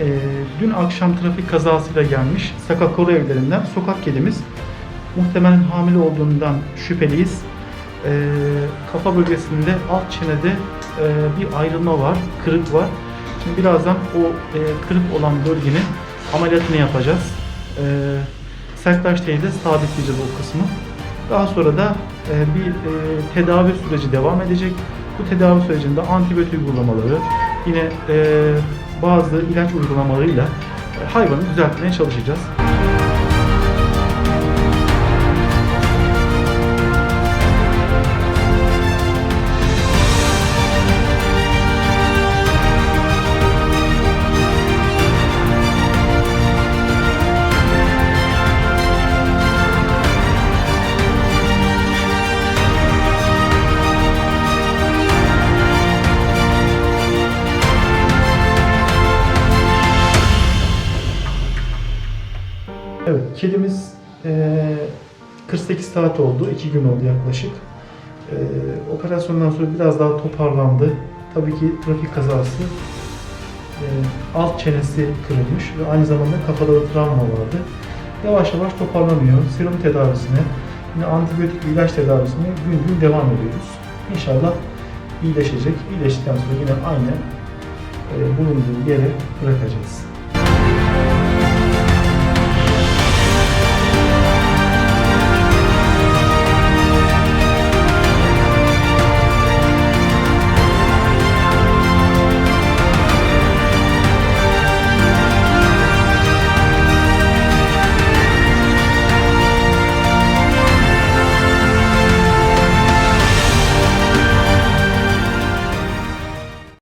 Ee, dün akşam trafik kazasıyla gelmiş Sakakoro evlerinden sokak kedimiz muhtemelen hamile olduğundan şüpheliyiz. Ee, kafa bölgesinde alt çenede e, bir ayrılma var, kırık var. Şimdi birazdan o e, kırık olan bölgenin ameliyatını yapacağız. Ee, sertlaş teyze sabitleyeceğiz o kısmı. Daha sonra da e, bir e, tedavi süreci devam edecek. Bu tedavi sürecinde antibiyotik uygulamaları, yine e, bazı ilaç uygulamalarıyla e, hayvanı düzeltmeye çalışacağız. Kedimiz eee, 48 saat oldu, 2 gün oldu yaklaşık. Eee, operasyondan sonra biraz daha toparlandı. Tabii ki trafik kazası, eee, alt çenesi kırılmış ve aynı zamanda kafada da travma vardı. Yavaş yavaş toparlanıyor. Serum tedavisine, yine antibiyotik ilaç tedavisine gün gün devam ediyoruz. İnşallah iyileşecek. İyileştikten sonra yine aynı eee, bulunduğu yere bırakacağız.